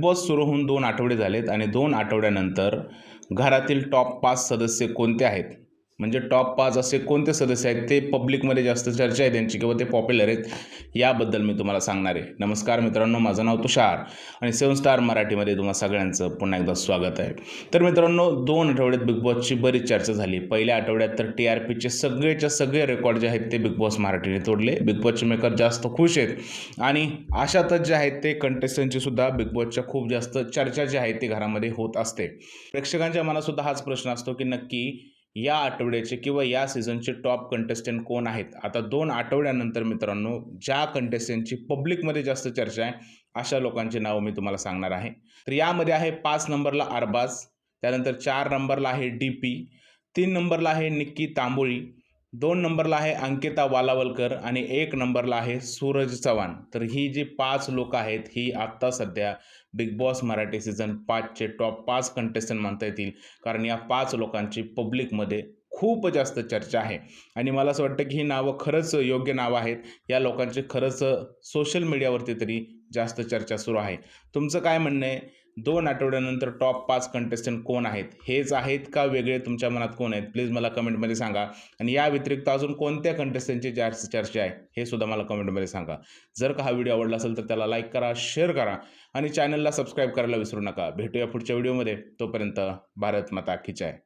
Big boss सुरू होऊन दोन आठवडे झालेत आणि दोन आठवड्यानंतर घरातील टॉप पाच सदस्य कोणते आहेत? म्हणजे टॉप पाच असे कोणते सदस्य आहेत? ते पब्लिकमध्ये जास्त चर्चा आहे त्यांची किंवा ते पॉप्युलर आहेत याबद्दल मी तुम्हाला सांगणार आहे. नमस्कार मित्रांनो माझं नाव तुषार आणि सेवन स्टार मराठीमध्ये तुम्हाला सगळ्यांचं पुन्हा एकदा स्वागत आहे. तर मित्रांनो दोन आठवड्यात बिग बॉसची बरीच चर्चा झाली. पहिल्या आठवड्यात तर टी आर पीचे सगळेच्या सगळे रेकॉर्ड जे आहेत ते बिग बॉस मराठीने तोडले. बिग बॉसचे मेकर जास्त खुश आहेत. आणि अशातच जे आहेत ते कंटेस्टंटची सुद्धा बिग बॉसच्या खूप जास्त चर्चा जी आहे ती घरामध्ये होत असते. प्रेक्षकांच्या मनात सुद्धा हाच प्रश्न असतो की नक्की या आठवड्याचे किंवा या सीझनचे टॉप कंटेस्टंट कोण आहेत? आता दोन आठवड्यानंतर मित्रांनो ज्या कंटेस्टंटची पब्लिकमध्ये जास्त चर्चा आहे अशा लोकांची नावं मी तुम्हाला सांगणार आहे. तर यामध्ये आहे पाच नंबरला अरबाज त्यानंतर चार नंबरला आहे डी पी तीन नंबरला आहे निक्की तांबोळी दोन नंबरला आहे अंकिता वालावलकर आणि एक नंबरला आहे सूरज चव्हाण. तर ही जी पाच लोक आहेत ही आत्ता सध्या बिग बॉस मराठी सीझन पाचचे टॉप पाच कंटेस्टंट म्हणता येतील. कारण या पाच लोकांची पब्लिकमध्ये खूप जास्त चर्चा आहे. आणि मला असं वाटतं की ही नावं खरंच योग्य नावं आहेत. या लोकांचे खरंच सोशल मीडियावरती तरी जास्त चर्चा सुरू आहे. तुमचं काय म्हणणं आहे? दोन आठवड्यानंतर टॉप पाच कंटेस्टंट कोण आहेत? हेच आहेत का वेगळे तुमच्या मनात कोण आहेत? प्लीज मला कमेंटमध्ये सांगा. आणि या व्यतिरिक्त अजून कोणत्या कंटेस्टंटची जास्त चर्चा आहे? हे सुद्धा मला कमेंटमध्ये सांगा. जर का हा व्हिडिओ आवडला असेल तर त्याला लाईक करा शेअर करा आणि चॅनलला सबस्क्राईब करायला विसरू नका. भेटूया पुढच्या व्हिडिओमध्ये तोपर्यंत भारत माता खिचाय